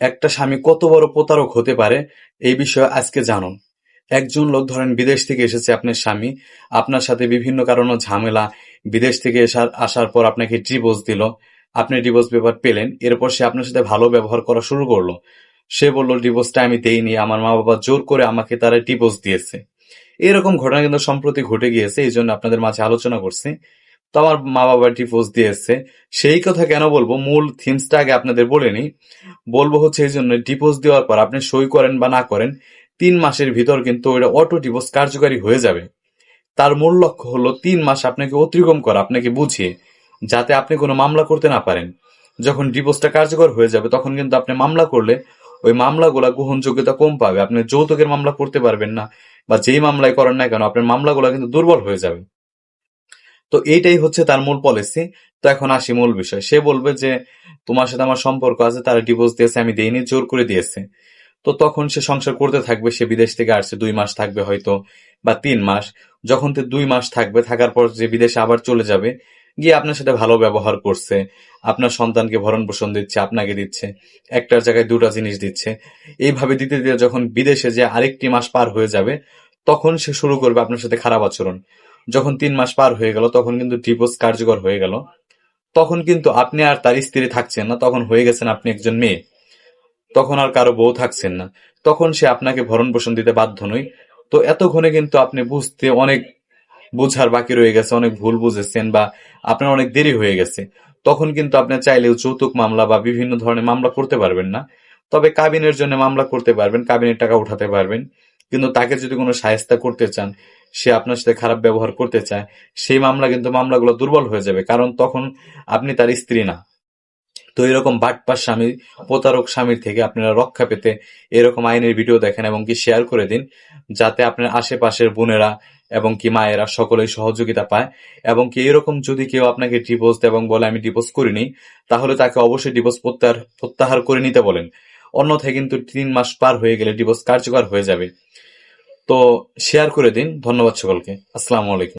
একটা স্বামী কত বড় প্রতারক হতে পারে, এই বিষয়ে আজকে জানুন। একজন লোক ধরেন বিদেশ থেকে এসেছে আপনার স্বামী, আপনার সাথে বিভিন্ন কারণে ঝামেলা, বিদেশ থেকে আসার আসার পর আপনাকে ডিভোর্স দিল, আপনি ডিভোর্স পেপার পেলেন, এরপর সে আপনার সাথে ভালো ব্যবহার করা শুরু করল। সে বলল ডিভোর্সটা আমি দেইনি, আমার মা বাবা জোর করে আমাকে তারা ডিভোর্স দিয়েছে। এরকম ঘটনা কিন্তু সম্প্রতি ঘটে গিয়েছে, এই জন্য আপনাদের মাঝে আলোচনা করছি। তো আমার মা বাবা ডিভোর্স দিয়েছে। সেই কথা কেন বলব? মূল থিমসটা আগে আপনাদের বলে নিই। বলব হচ্ছে এই জন্য ডিভোর্স দেওয়ার পর আপনি সই করেন বা না করেন, তিন মাসের ভিতর কিন্তু ওইটা অটো ডিভোর্স কার্যকারী হয়ে যাবে। তার মূল লক্ষ্য হলো তিন মাস আপনাকে অতিক্রম করা, আপনাকে বুঝিয়ে, যাতে আপনি কোনো মামলা করতে না পারেন। যখন ডিভোর্সটা কার্যকর হয়ে যাবে, তখন কিন্তু আপনি মামলা করলে ওই মামলাগুলা গ্রহণযোগ্যতা কম পাবে। আপনি যৌতুকের মামলা করতে পারবেন না, বা যেই মামলায় করেন না কেন, আপনার মামলাগুলো কিন্তু দুর্বল হয়ে যাবে। তো এইটাই হচ্ছে তার মূল পলিসি তো এখন আসি মূল বিষয়। সে বলবে যে, তোমার সাথে আমার সম্পর্ক আছে, তারা ডিভোর্স দিয়েছে, আমি দেইনি, জোর করে দিয়েছে। তো তখন সে সংসার করতে থাকবে, সে বিদেশ থেকে আসছে, দুই মাস থাকবে হয়তো, বা তিন মাস। যখন তে দুই মাস থাকবে, থাকার পর যে বিদেশে আবার চলে যাবে, গিয়ে আপনার সাথে ভালো ব্যবহার করছে, আপনার সন্তানকে ভরণ পোষণ দিচ্ছে, আপনাকে দিচ্ছে, একটার জায়গায় দুটা জিনিস দিচ্ছে। এইভাবে দিতে দিতে যখন বিদেশে যে আরেকটি মাস পার হয়ে যাবে, তখন সে শুরু করবে আপনার সাথে খারাপ আচরণ। যখন তিন মাস পার হয়ে গেল, তখন কিন্তু ডিভোর্স কার্যকর হয়ে গেল। তখন কিন্তু আপনি আর তার স্ত্রী থাকছেন না, তখন হয়ে গেছেন আপনি একজন মেয়ে। তখন আর কারও বউ থাকছেন না। তখন সে আপনাকে ভরণ পোষণ দিতে বাধ্য নয়। তো এতক্ষণে কিন্তু আপনি বুঝতে অনেক বুঝার বাকি রয়ে গেছে, অনেক ভুল বুঝেছেন বা আপনার অনেক দেরি হয়ে গেছে। তখন কিন্তু আপনি চাইলেও যৌতুক মামলা বা বিভিন্ন ধরনের মামলা করতে পারবেন না। তবে কাবিনের জন্য মামলা করতে পারবেন, কাবিনের টাকা উঠাতে পারবেন। কিন্তু তাকে যদি কোনো সাহেস্তা করতে চান সে আপনার সাথে খারাপ ব্যবহার করতে চায়, সেই মামলা কিন্তু মামলাগুলো দুর্বল হয়ে যাবে, কারণ তখন আপনি তার স্ত্রী না। তো এরকম বাটপার স্বামী, প্রতারক স্বামীর থেকে আপনারা রক্ষা পেতে এরকম আইনের ভিডিও দেখেন এবং কি শেয়ার করে দিন, যাতে আপনার আশেপাশের বোনেরা এবং কি মায়েরা সকলেই সহযোগিতা পায়। এবং কি এরকম যদি কেউ আপনাকে ডিভোর্স এবং বলে, আমি ডিভোর্স করিনি, তাহলে তাকে অবশ্যই ডিভোর্স প্রত্যাহার প্রত্যাহার করে নিতে বলেন। অন্যথায় কিন্তু তিন মাস পার হয়ে গেলে ডিভোর্স কার্যকর হয়ে যাবে। তো শেয়ার করে দিন। ধন্যবাদ সকলকে। আসসালামু আলাইকুম।